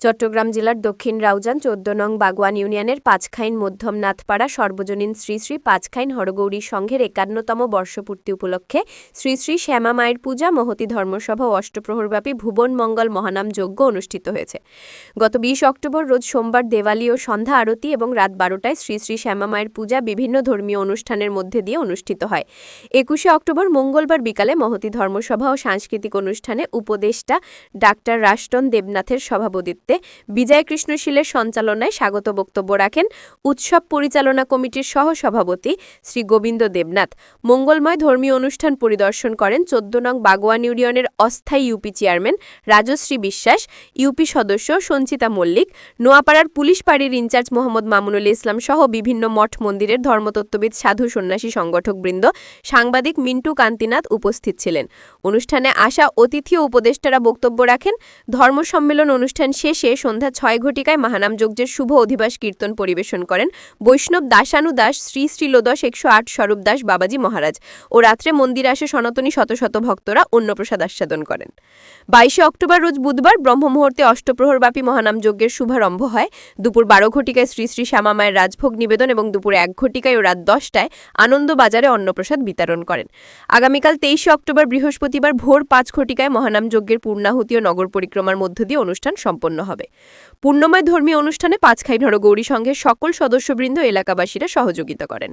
চট্টগ্রাম জেলার দক্ষিণ রাউজান চোদ্দ নং বাগওয়ান ইউনিয়নের পাঁচখাইন মধ্যম নাথপাড়া সর্বজনীন শ্রী শ্রী পাঁচখাইন হরগৌরী সংঘের একান্নতম বর্ষপূর্তি উপলক্ষে শ্রী শ্রী শ্যামা মায়ের পূজা, মহতি ধর্মসভা ও অষ্টপ্রহরব্যাপী ভুবন মঙ্গল মহানাম যজ্ঞ অনুষ্ঠিত হয়েছে। গত বিশ অক্টোবর রোজ সোমবার দেওয়ালি ও সন্ধ্যা আরতি এবং রাত বারোটায় শ্রী শ্রী শ্যামা মায়ের পূজা বিভিন্ন ধর্মীয় অনুষ্ঠানের মধ্যে দিয়ে অনুষ্ঠিত হয়। একুশে অক্টোবর মঙ্গলবার বিকালে মহতি ধর্মসভা ও সাংস্কৃতিক অনুষ্ঠানে উপদেষ্টা ডাক্তার রাষ্টন দেবনাথের সভাপতিত্বে বিজয় কৃষ্ণশীলের সঞ্চালনায় স্বাগত বক্তব্য রাখেন উৎসব পরিচালনা কমিটির সহ সভাপতি শ্রী গোবিন্দ দেবনাথ। মঙ্গলময় ধর্মীয় অনুষ্ঠান পরিদর্শন করেন চোদ্দ নং বাগোয়ান ইউনিয়নের অস্থায়ী UP chairman Rajshri Biswas, UP সদস্য সঞ্চিতা মল্লিক, নোয়াপাড়ার পুলিশ পাড়ির ইনচার্জ মোহাম্মদ মামুনুল ইসলাম সহ বিভিন্ন মঠ মন্দিরের ধর্মতত্ত্ববিদ, সাধু সন্ন্যাসী সংগঠকবৃন্দ, সাংবাদিক মিন্টু কান্তিনাথ উপস্থিত ছিলেন। অনুষ্ঠানে আসা অতিথি ও উপদেষ্টারা বক্তব্য রাখেন ধর্ম সম্মেলন অনুষ্ঠান শেষে সন্ধ্যা ছয় ঘটিকায় মহানাম যজ্ঞের শুভ অধিবাস কীর্তন পরিবেশন করেন বৈষ্ণব দাসানু দাস, শ্রী শ্রীলোদশ একশো আট স্বরূপ দাস বাবাজি মহারাজ ও রাত্রে মন্দিরে আসে সনাতনী শত শত ভক্তরা অন্নপ্রসাদ আস্বাদন করেন। বাইশে অক্টোবর রোজ বুধবার ব্রহ্মমুহূর্তে অষ্টপ্রহরব্যাপী মহানাম যজ্ঞের শুভারম্ভ হয়। দুপুর বারো ঘটিকায় শ্রী শ্রী শ্যামা মায়ের রাজভোগ নিবেদন এবং দুপুর এক ঘটিকায় ও রাত দশটায় আনন্দবাজারে অন্নপ্রসাদ বিতরণ করেন। আগামীকাল তেইশে অক্টোবর বৃহস্পতিবার ভোর পাঁচ ঘটিকায় মহানাম যজ্ঞের পূর্ণাহুতি ও নগর পরিক্রমার মধ্য দিয়ে অনুষ্ঠান সম্পন্ন হবে। পূর্ণময় ধর্মীয় অনুষ্ঠানে পাঁচখাই নরগৌরী সংঘের সকল সদস্যবৃন্দ এলাকাবাসীরা সহযোগিতা করেন।